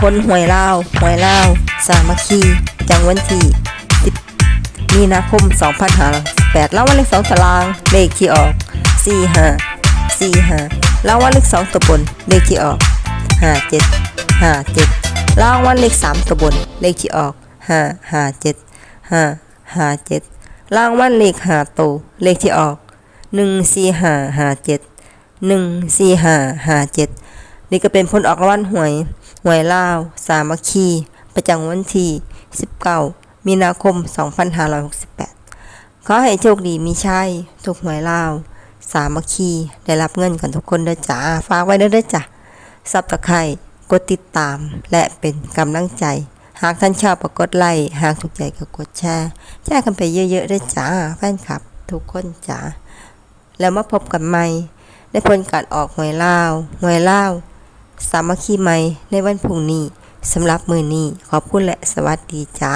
ผลหวยเล่าหวยเล่าสามัคคีจังวันที่10มีนาคม2508แล้ววันเลข2ตารางเลขที่ออก 45 45แล้ววันเลข2ตัวบนเลขที่ออก 57 57แล้ววันเลข3ตัวบนเลขที่ออก 5 57 5 57รางวัลเลข5ตัวเลขที่ออก 14557 14557 นี่ก็เป็นผลออกรางวัลหวย หวยลาว สามัคคี ประจำวันที่19 มีนาคม 2568 ขอให้โชคดีมีชัยถูกหวยลาว สามัคคี ได้รับเงินกันทุกคนเด้อจ้า ฝากไว้ด้อเด้อจ้ะซับตะไคร่กดติดตาม และเป็นกำลังใจ หากท่านชอบก็กดไลค์ หากถูกใจก็กดแชร์ แชร์กันไปเยอะๆเด้อจ้า แฟนคลับ ทุกคนจ้าแล้วมาพบกันใหม่ในผลการออกหวยลาวหวยลาว สามัคคีใหม่ในวันพรุ่งนี้สำหรับมือนี้ขอบคุณและสวัสดีจ้า